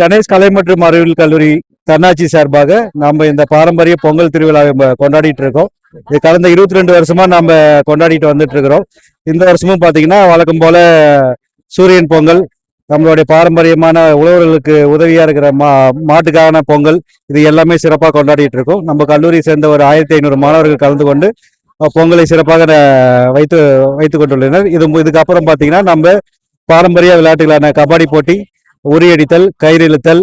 கணேஷ் கலை மற்றும் அறிவியல் கல்லூரி தன்னாட்சி சார்பாக நம்ம இந்த பாரம்பரிய பொங்கல் திருவிழாவை நம்ம கொண்டாடிட்டு இருக்கோம். இது கடந்த இருபத்தி ரெண்டு வருஷமா நம்ம கொண்டாடிட்டு வந்துட்டு இருக்கிறோம். இந்த வருஷமும் பாத்தீங்கன்னா வழக்கம் போல சூரியன் பொங்கல் நம்மளுடைய பாரம்பரியமான உழவர்களுக்கு உதவியா இருக்கிற மா மாட்டுக்கான பொங்கல் இது எல்லாமே சிறப்பாக கொண்டாடிட்டு இருக்கோம். நம்ம கல்லூரி சேர்ந்த ஒரு ஆயிரத்தி ஐநூறு மாணவர்கள் கலந்து கொண்டு பொங்கலை சிறப்பாக வைத்து வைத்து கொண்டுள்ளனர். இது இதுக்கப்புறம் பாத்தீங்கன்னா நம்ம பாரம்பரிய விளையாட்டுகளான கபடி போட்டி உரியடித்தல் கயிறு இழுத்தல்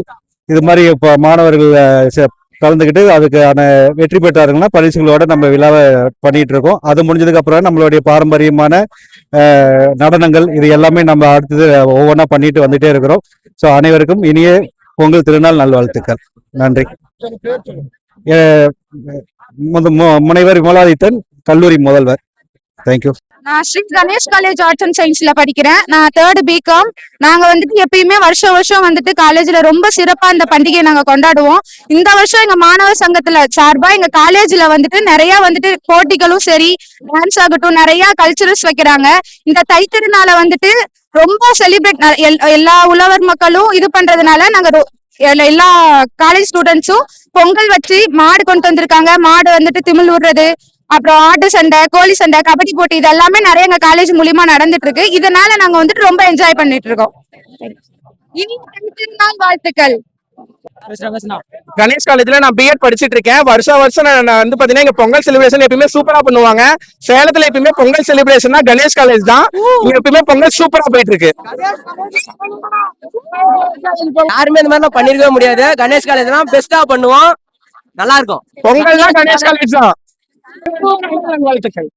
இது மாதிரி இப்போ மாணவர்கள் ச- கலந்துக்கிட்டு அதுக்கான வெற்றி பெற்றாருங்கன்னா பரிசுகளோட நம்ம விழாவை பண்ணிட்டு இருக்கோம். அது முடிஞ்சதுக்கு அப்புறம் நம்மளுடைய பாரம்பரியமான நடனங்கள் இது எல்லாமே நம்ம அடுத்தது ஒவ்வொன்றா பண்ணிட்டு வந்துட்டே இருக்கிறோம். ஸோ அனைவருக்கும் இனிய பொங்கல் திருநாள் நல்வாழ்த்துக்கள். நன்றி. மு- முனைவர் மோலாதித்தன் கல்லூரி முதல்வர். தேங்க்யூ நான் Sri Ganesh college arts and சயின்ஸ்ல படிக்கிறேன். நான் தேர்ட் பிகாம் நாங்க வந்துட்டு எப்பயுமே வருஷம் வருஷம் வந்துட்டு காலேஜ்ல ரொம்ப சிறப்பா இந்த பண்டிகையை நாங்க கொண்டாடுவோம். இந்த வருஷம் எங்க மாணவர் சங்கத்துல சார்பா எங்க காலேஜ்ல வந்துட்டு நிறைய வந்துட்டு போட்டிகளும் சரி டான்ஸ் ஆகட்டும் நிறைய கல்ச்சரல்ஸ் வைக்கிறாங்க. இந்த தைத்திருநாளை வந்துட்டு ரொம்ப செலிப்ரேட் எல்லா உழவர் மக்களும் இது பண்றதுனால நாங்க ரொ- எல்லா- எல்லா காலேஜ் ஸ்டூடெண்ட்ஸும் பொங்கல் வச்சு மாடு கொண்டு வந்திருக்காங்க. மாடு வந்துட்டு திமிழ் விடுறது அப்புறம் ஆட்டு சண்டை கோழி சண்டை கபடி போட்டி இது எல்லாமே நிறைய எங்க காலேஜ் மூலியமா நடந்துட்டு இருக்கு இதனால நாங்க வந்துட்டு ரொம்ப என்ஜாய் பண்ணிட்டு இருக்கோம் இனி திருநாள் வாழ்த்துக்கள். கணேஷ் காலேஜ்ல நான் பிஎட் படிச்சிட்டு இருக்கேன் வருஷம் வருஷம் நான் வந்து பாத்தீங்கன்னா இங்க பொங்கல் செலிப்ரேஷன் எப்பயுமே சூப்பரா பண்ணுவாங்க. சேலத்துல எப்பயுமே பொங்கல் செலிப்ரேஷன் தான் கணேஷ் காலேஜ் தான். இங்க எப்பயுமே பொங்கல் சூப்பரா போயிட்டு இருக்கு யாருமே இந்த மாதிரிலாம் பண்ணிருக்கவே முடியாது. கணேஷ் காலேஜ் தான் பெஸ்டா பண்ணுவோம். நல்லா இருக்கும். பொங்கல் தான் கணேஷ் காலேஜ் தான். வாழ்த்துக்கள்